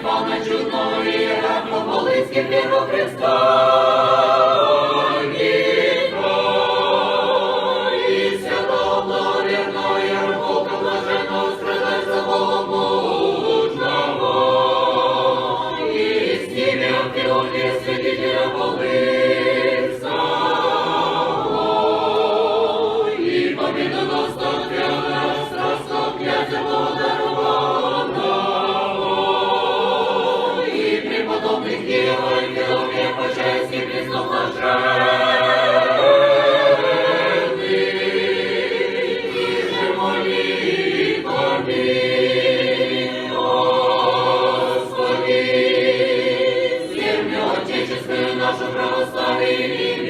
Степана Чудного и Иракла нашу православие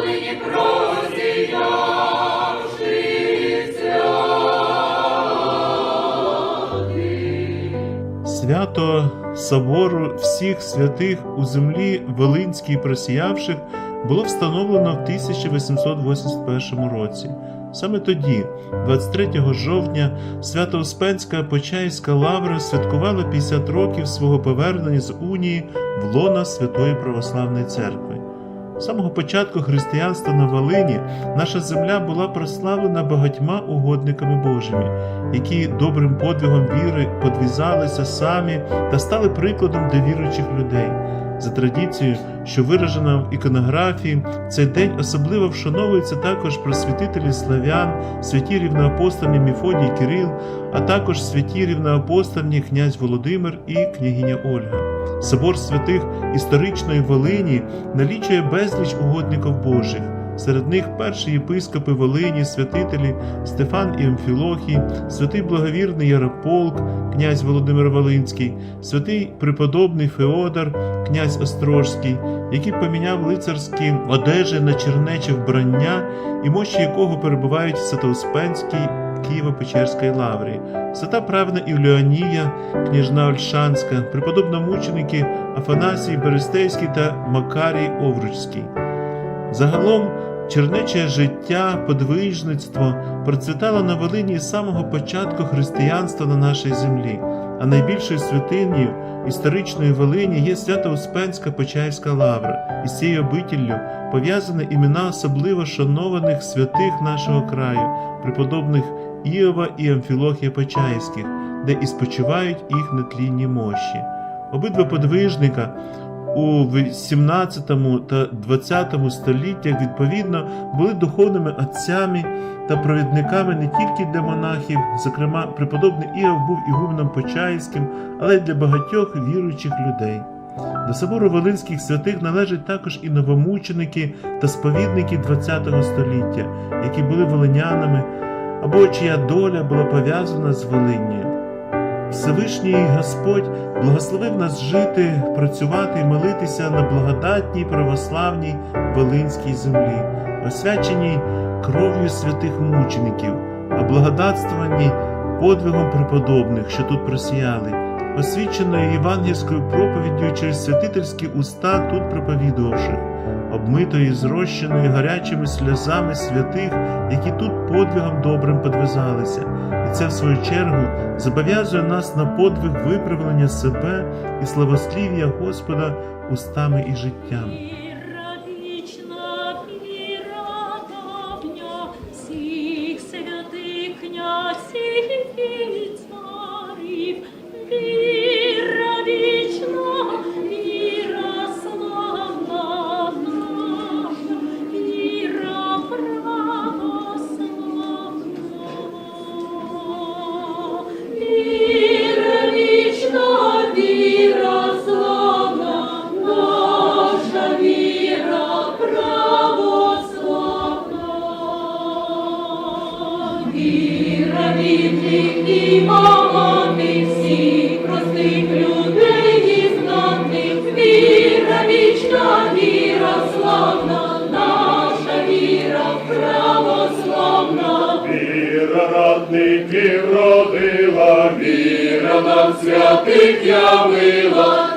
от просіявшися. Свято Собору всіх святих у землі Волинській просіявших було встановлено в 1881 році. Саме тоді, 23 жовтня, Свято-Успенська Почаївська лавра святкувала 50 років свого повернення з унії в лона Святої Православної Церкви. З самого початку християнства на Волині наша земля була прославлена багатьма угодниками Божими, які добрим подвигом віри подвізалися самі та стали прикладом для віруючих людей. За традицією, що виражена в іконографії, цей день особливо вшановується також просвітителі славян, святі рівноапостольні Міфодій Кирил, а також святі рівноапостольні князь Володимир і княгиня Ольга. Собор святих історичної Волині налічує безліч угодників Божих. Серед них перші єпископи Волині, святителі Стефан і Амфілохій, святий благовірний Ярополк, князь Володимир Волинський, святий преподобний Феодор, князь Острожський, який поміняв лицарські одежі на чернече вбрання, і мощі якого перебувають в Святоуспенській Києво-Печерській лаврі, свята правна Івлеонія, княжна Ольшанська, преподобна мученики Афанасій Берестейський та Макарій Овручський. Загалом чернече життя, подвижництво процвітало на Волині з самого початку християнства на нашій землі, а найбільшою святинею історичної Волині є Свято-Успенська Почаївська лавра, і з цією обителлю пов'язані імена особливо шанованих святих нашого краю, преподобних Іова і Амфілохія Почаївських, де і спочивають їх нетлінні мощі. Обидва подвижника у 18 та 20 століттях відповідно були духовними отцями та провідниками не тільки для монахів, зокрема, преподобний Іов був ігумном Почаївським, але й для багатьох віруючих людей. До собору Волинських святих належать також і новомученики та сповідники ХХ століття, які були волинянами або чия доля була пов'язана з Волинню. Всевишній Господь благословив нас жити, працювати і молитися на благодатній православній Волинській землі, освяченій кров'ю святих мучеників, а облагодатствованій подвигом преподобних, що тут просіяли, освіченою євангельською проповіддю через святительські уста тут проповідувавших, обмитою, зрощеною гарячими сльозами святих, які тут подвигом добрим подвизалися. Це, в свою чергу, зобов'язує нас на подвиг виправлення себе і славослів'я Господа устами і життями. Віра бідних і багатих всіх простих людей і віра вічна, віра славна, наша віра православна, віра ратників родила, віра нам святих явила.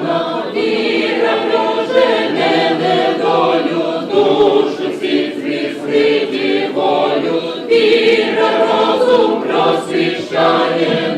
світ звісти дівою, віра розум просвіщає.